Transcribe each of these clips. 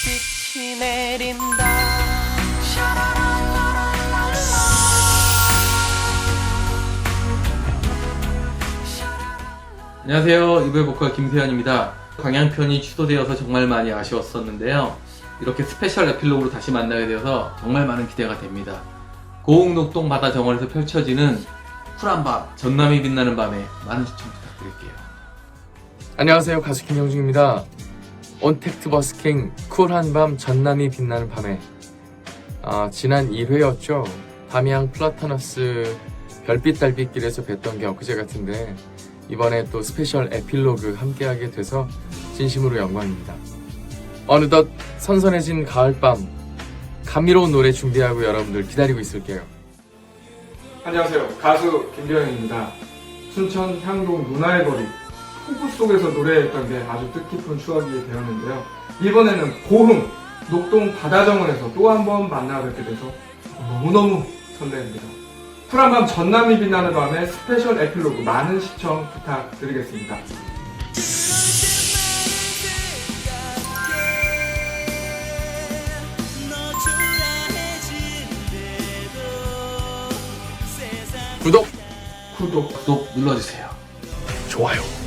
빛이 내린다 안녕하세요. 이부의 보컬 김세현입니다. 광양편이 취소되어서 정말 많이 아쉬웠었는데요. 이렇게 스페셜 에필로그로 다시 만나게 되어서 정말 많은 기대가 됩니다. 고흥녹동 바다 정원에서 펼쳐지는 쿨한 밤, 전남이 빛나는 밤에 많은 시청 부탁드릴게요. 안녕하세요 가수 김영중입니다 온택트 버스킹 쿨한 밤 전남이 빛나는 밤에. 아, 지난 1회였죠. 담양 플라타너스 별빛 달빛길에서 뵀던 게 엊그제 같은데 이번에 또 스페셜 에필로그 함께하게 돼서 진심으로 영광입니다. 어느덧 선선해진 가을밤 감미로운 노래 준비하고 여러분들 기다리고 있을게요. 안녕하세요. 가수 김병현입니다. 순천 향동 문화의 거리 폭우 속에서 노래했던 게 아주 뜻깊은 추억이 되었는데요. 이번에는 고흥 녹동 바다정원에서 또 한 번 만나 뵙게 돼서 너무너무 설레입니다. 푸른 밤 전남이 빛나는 밤의 스페셜 에필로그 많은 시청 부탁드리겠습니다. 구독 구독, 구독 눌러주세요. 좋아요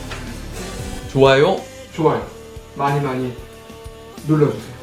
좋아요. 좋아요 많이 많이 눌러주세요.